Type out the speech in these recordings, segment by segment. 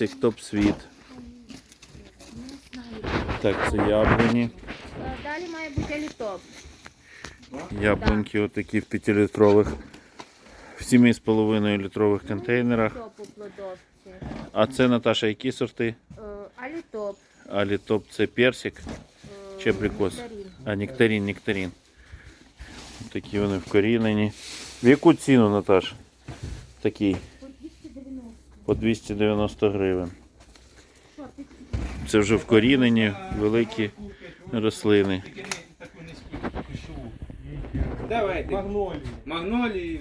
персик, топ-світ. Так, це яблуні. Далі має бути алітоп. Яблуньки отакі в 5-літрових, в 7,5 літрових контейнерах. А це, Наташа, які сорти? Е, Алітоп. Алітоп це персик е, чи абрикос? А, нектарин, нектарин. Такі вони вкорінені. В яку ціну, Наташ? Такий? По 290 гривень. Це вже вкорінені великі рослини. Давайте. Магнолії. Магнолії.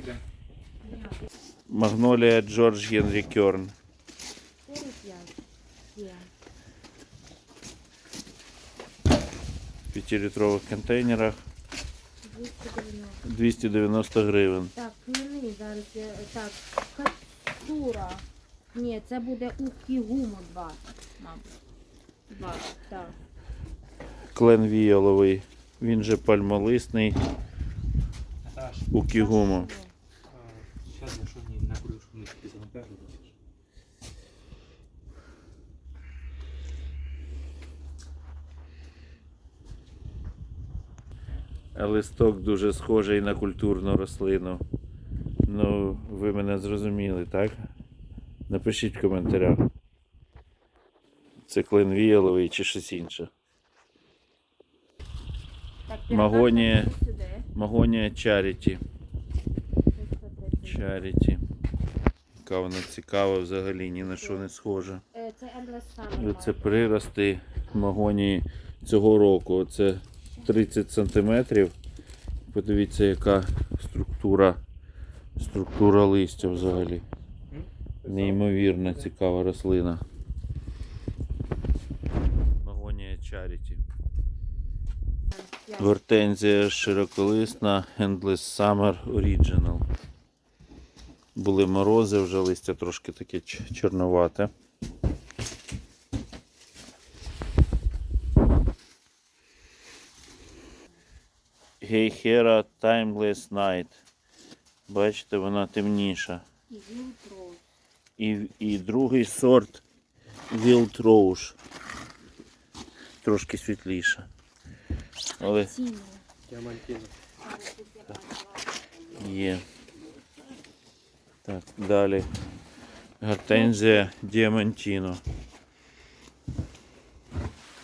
Магнолія Джордж Генрі Кьорн. 45 є. В 5-літрових контейнерах 290. 290 гривень. Так, хмельний зараз. Так, кацура. Ні, це буде у кігуму 2, мабуть. 2, так. Клен віяловий. Він же пальмолисний Наташ, у кігуму. зараз я що не накурю, щоб не тільки. А листок дуже схожий на культурну рослину. Ну, ви мене зрозуміли, так? Напишіть в коментарях. Це клин віяловий чи щось інше. Магонія. Магонія Чаріті. 330. Чаріті. Яка вона цікава взагалі, ні на що не схожа. Е, Це прирости магонії цього року. Оце 30 сантиметрів. Подивіться, яка структура, структура листя взагалі. Неймовірно цікава рослина. Магонія Чаріті. П'ять. Гортензія широколисна Endless Summer Original. Були морози, вже листя трошки таке ч- чорновате. Гейхера Timeless Night. Бачите, вона темніша. І Вілтроуз. І, і другий сорт Wild Rose. Трошки світліша. Але. Є. Так, далі. Гортензія Діамантіно.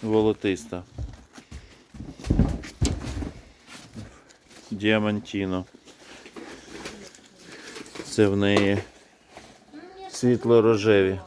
Волотиста. Діамантіно. Це в неї світло-рожеві.